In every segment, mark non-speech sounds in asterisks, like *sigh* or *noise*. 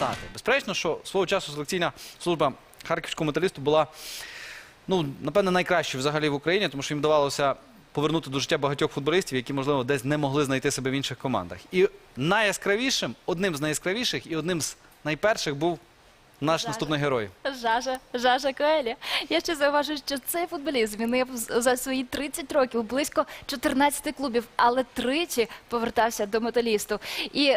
стати. Безперечно, що свого часу селекційна служба харківського металісту була, ну, напевне, найкращою взагалі в Україні, тому що їм вдавалося повернути до життя багатьох футболістів, які, можливо, десь не могли знайти себе в інших командах. І найяскравішим, одним з найяскравіших і одним з найперших був наш наступний герой. Жажа, Жажа Коелі. Я ще зауважу, що цей футболіст змінив за свої 30 років близько 14 клубів, але тричі повертався до металісту. І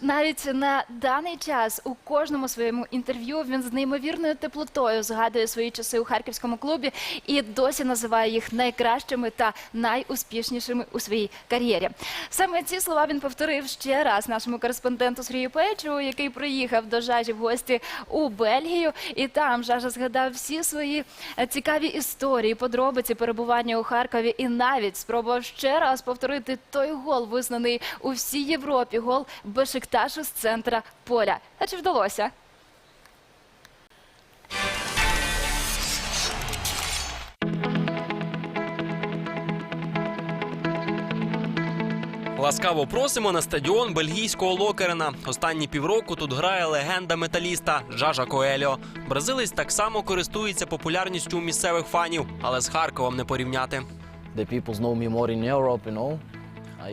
навіть на даний час у кожному своєму інтерв'ю він з неймовірною теплотою згадує свої часи у харківському клубі і досі називає їх найкращими та найуспішнішими у своїй кар'єрі. Саме ці слова він повторив ще раз нашому кореспонденту Сергію Печу, який приїхав до Жажі в гості у Бельгію. І там Жажа згадав всі свої е, цікаві історії, подробиці перебування у Харкові, і навіть спробував ще раз повторити той гол, визнаний у всій Європі. Гол Бешикташу з центра поля. А чи вдалося? Ласкаво просимо на стадіон бельгійського Локерена. Останні півроку тут грає легенда металіста Жажа Коельо. Бразилець так само користується популярністю у місцевих фанів, але з Харковом не порівняти.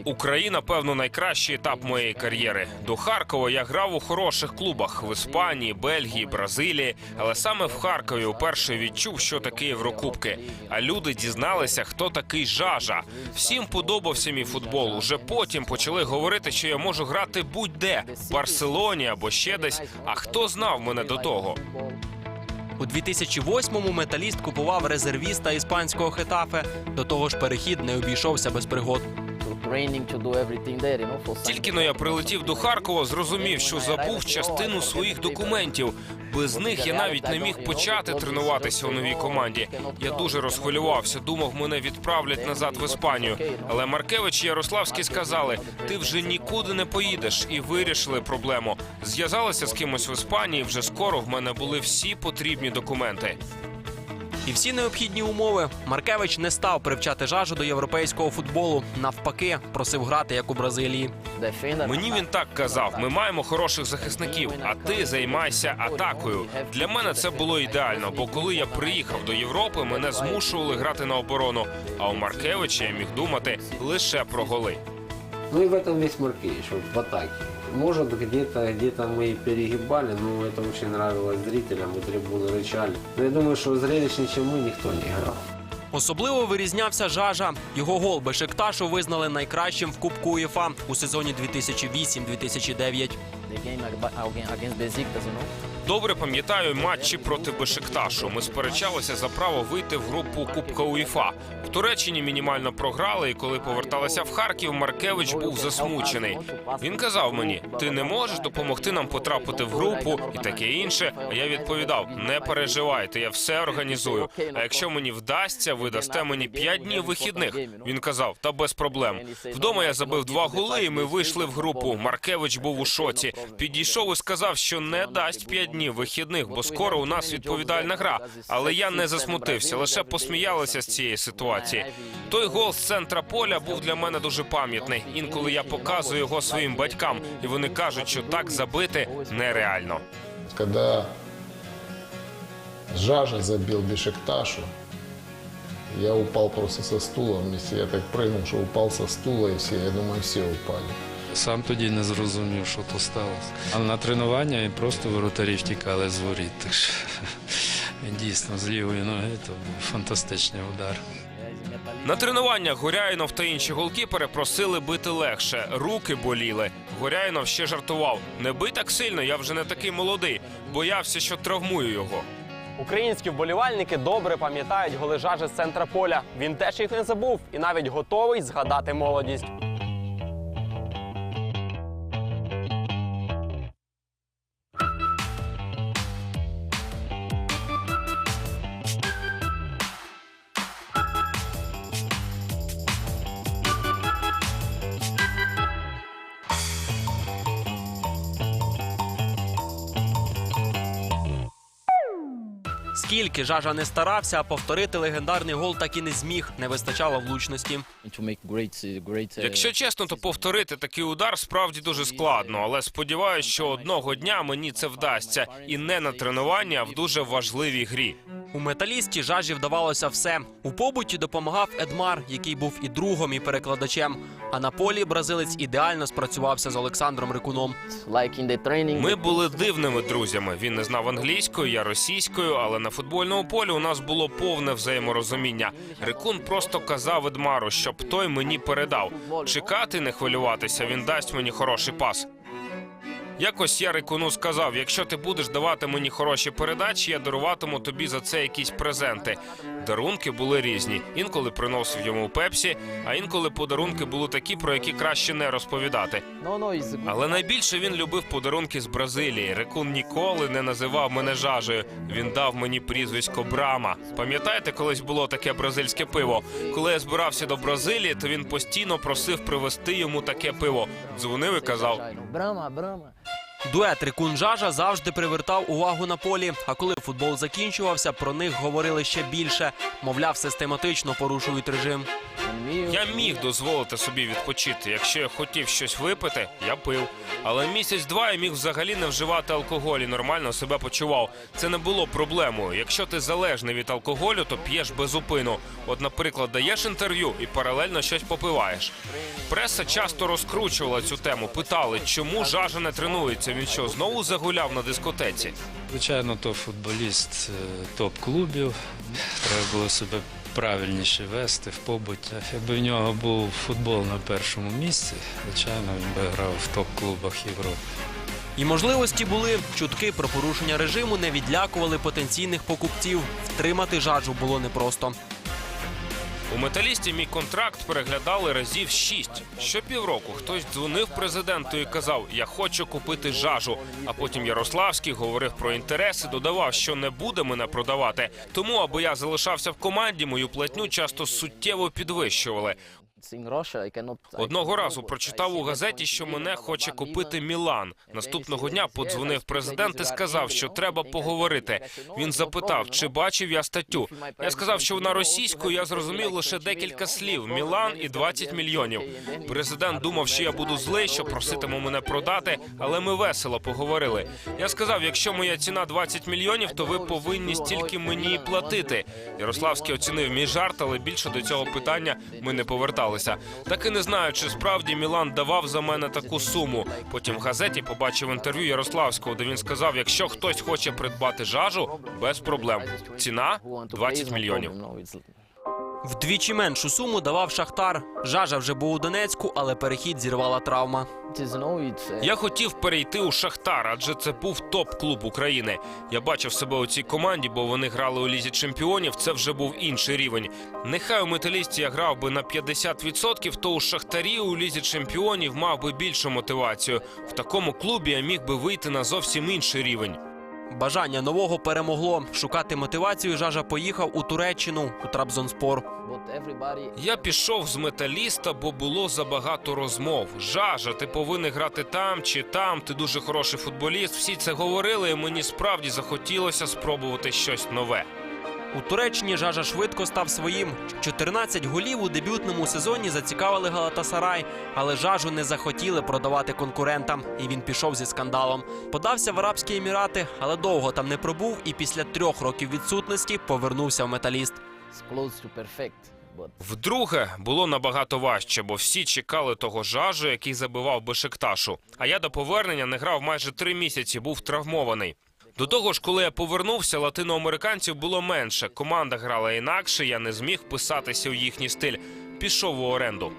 Україна, певно, найкращий етап моєї кар'єри. До Харкова я грав у хороших клубах в Іспанії, Бельгії, Бразилії. Але саме в Харкові вперше відчув, що таке Єврокубки. А люди дізналися, хто такий жажа. Всім подобався мій футбол. Уже потім почали говорити, що я можу грати будь-де в Барселоні або ще десь. А хто знав мене до того? У 2008-му металіст купував резервіста іспанського хетафе. До того ж, перехід не обійшовся без пригод. Тільки но я прилетів до Харкова, зрозумів, що забув частину своїх документів. Без них я навіть не міг почати тренуватися у новій команді. Я дуже розхвилювався, думав, мене відправлять назад в Іспанію. Але Маркевич і Ярославський сказали: ти вже нікуди не поїдеш, і вирішили проблему. Зв'язалися з кимось в Іспанії. Вже скоро в мене були всі потрібні документи. І всі необхідні умови. Маркевич не став привчати жажу до європейського футболу. Навпаки, просив грати як у Бразилії. Мені він так казав: ми маємо хороших захисників, а ти займайся атакою. Для мене це було ідеально, бо коли я приїхав до Європи, мене змушували грати на оборону. А у Маркевича я міг думати лише про голи. Ну и в этом весь Маркевич, в атаке. Может, где-то где мы и перегибали, но это очень нравилось зрителям, и трибуны рычали. Но я думаю, что зрелищнее, чем мы, никто не играл. Особливо вирізнявся жажа. Його гол Бешикташу визнали найкращим в Кубку УЄФА у сезоні 2008-2009. Добре пам'ятаю матчі проти Бешикташу. Ми сперечалися за право вийти в групу Кубка УЄФА. В Туреччині мінімально програли, і коли поверталися в Харків, Маркевич був засмучений. Він казав мені: ти не можеш допомогти нам потрапити в групу і таке інше. А я відповідав: не переживайте, я все організую. А якщо мені вдасться, ви дасте мені 5 днів вихідних. Він казав, та без проблем. Вдома я забив два голи, і ми вийшли в групу. Маркевич був у шоці. Підійшов і сказав, що не дасть 5 днів вихідних, бо скоро у нас відповідальна гра. Але я не засмутився, лише посміялися з цієї ситуації. Той гол з центра поля був для мене дуже пам'ятний. Інколи я показую його своїм батькам, і вони кажуть, що так забити нереально. Когда Жажа забил Бешикташу, я упал просто со стула вместе. Я так прыгнул, что упал со стула, и все, я думаю, все упали. Сам тоді не зрозумів, що то сталося. А на тренування і просто воротарі втікали з воріт. Так що *laughs* дійсно з лівої ноги то був фантастичний удар. На тренуваннях Горяїнов та інші голкіпери просили бити легше, руки боліли. Горяїнов ще жартував: не бий так сильно, я вже не такий молодий, боявся, що травмую його. Українські вболівальники добре пам'ятають голи з центра поля. Він теж їх не забув і навіть готовий згадати молодість. Скільки жажа не старався, а повторити легендарний гол так і не зміг. Не вистачало влучності. uh, Якщо чесно, то повторити такий удар справді дуже складно, але сподіваюся, що одного дня мені це вдасться, і не на тренуванні, а в дуже важливій грі. У металісті жажі вдавалося все. У побуті допомагав Едмар, який був і другом, і перекладачем. А на полі бразилець ідеально спрацювався з Олександром Рикуном. Ми були дивними друзями. Він не знав англійською, я російською, але на футбольному полі у нас було повне взаєморозуміння. Рикун просто казав Едмару, щоб той мені передав. Чекати, не хвилюватися, він дасть мені хороший пас. Якось я Рикуну сказав: якщо ти будеш давати мені хороші передачі, я даруватиму тобі за це якісь презенти. Дарунки були різні. Інколи приносив йому пепсі, а інколи подарунки були такі, про які краще не розповідати. A good. Але найбільше він любив подарунки з Бразилії. Рекун ніколи не називав мене жажею. Він дав мені прізвисько Брама. Пам'ятаєте, колись було таке бразильське пиво? Коли я збирався до Бразилії, то він постійно просив привезти йому таке пиво. Дзвонив і казав: Brahma, Brahma. Дует Рикун Жажа завжди привертав увагу на полі. А коли футбол закінчувався, про них говорили ще більше. Мовляв, систематично порушують режим. Я міг дозволити собі відпочити. Якщо я хотів щось випити, я пив. Але місяць-два я міг взагалі не вживати алкоголь і нормально себе почував. Це не було проблемою. Якщо ти залежний від алкоголю, то п'єш безупину. От, наприклад, даєш інтерв'ю і паралельно щось попиваєш. Преса часто розкручувала цю тему. Питали, чому жажа не тренується. Він що знову загуляв на дискотеці? Звичайно, то футболіст е, топ-клубів. Треба було себе правильніше вести в побуті. Якби в нього був футбол на першому місці, звичайно, він би грав в топ-клубах Європи. І можливості були. Чутки про порушення режиму не відлякували потенційних покупців. Втримати жажу було непросто. У металісті мій контракт переглядали разів шість. Щопівроку хтось дзвонив президенту і казав: Я хочу купити жажу. А потім Ярославський говорив про інтереси, додавав, що не буде мене продавати. Тому, аби я залишався в команді, мою платню часто суттєво підвищували. I Одного разу прочитав у газеті, що мене хоче купити Мілан. Наступного дня подзвонив президент і сказав, що треба поговорити. Він запитав, чи бачив я статтю. Я сказав, що вона російською. Я зрозумів лише декілька слів: Мілан і 20 мільйонів. Президент думав, що я буду злий, що проситиму мене продати, але ми весело поговорили. Я сказав, якщо моя ціна 20 мільйонів, то ви повинні стільки мені платити. Ярославський оцінив мій жарт, але більше до цього питання ми не поверталися. Так і не знаю, чи справді Мілан давав за мене таку суму. Потім в газеті побачив інтерв'ю Ярославського, де він сказав: якщо хтось хоче придбати жажу, без проблем. Ціна Who want to pay 20 мільйонів. Вдвічі меншу суму давав Шахтар. Жажа вже був у Донецьку, але перехід зірвала травма. Я хотів перейти у Шахтар, адже це був топ-клуб України. Я бачив себе у цій команді, бо вони грали у лізі чемпіонів. Це вже був інший рівень. Нехай у металісті я грав би на 50%, то у Шахтарі у лізі чемпіонів мав би більшу мотивацію. В такому клубі я міг би вийти на зовсім інший рівень. Бажання нового перемогло. Шукати мотивацію Жажа поїхав у Туреччину у Трабзонспор. Я пішов з металіста, бо було забагато розмов. Жажа, ти повинен грати там чи там. Ти дуже хороший футболіст. Всі це говорили, і мені справді захотілося спробувати щось нове. У Туреччині Жажа швидко став своїм. 14 голів у дебютному сезоні зацікавили Галатасарай, але Жажу не захотіли продавати конкурентам, і він пішов зі скандалом. Подався в Арабські Емірати, але довго там не пробув і після трьох років відсутності повернувся в металіст. Вдруге було набагато важче, бо всі чекали того жажу, який забивав Бешикташу. А я до повернення не грав майже три місяці, був травмований. До того ж, коли я повернувся, латиноамериканців було менше. Команда грала інакше, я не зміг писатися у їхній стиль. Пішов у оренду.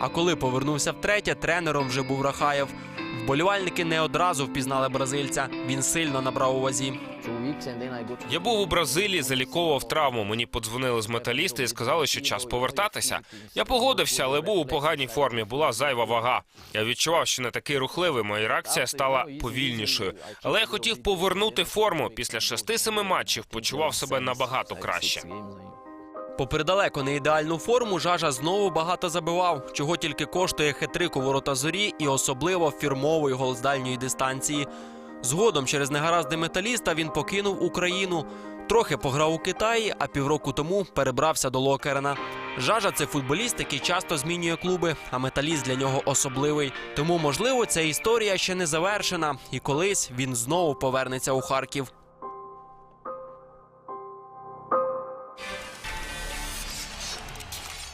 А коли повернувся втретє, тренером вже був Рахаєв. Вболівальники не одразу впізнали бразильця. Він сильно набрав у вазі. Я був у Бразилії, заліковував травму. Мені подзвонили з металіста і сказали, що час повертатися. Я погодився, але був у поганій формі. Була зайва вага. Я відчував, що не такий рухливий. Моя реакція стала повільнішою. Але я хотів повернути форму. Після шести-семи матчів почував себе набагато краще. Попри далеко не ідеальну форму, Жажа знову багато забивав, чого тільки коштує хитрик у ворота зорі і особливо фірмовий гол з дальньої дистанції. Згодом через негаразди металіста він покинув Україну. Трохи пограв у Китаї, а півроку тому перебрався до Локерена. Жажа це футболіст, який часто змінює клуби, а металіст для нього особливий. Тому, можливо, ця історія ще не завершена, і колись він знову повернеться у Харків.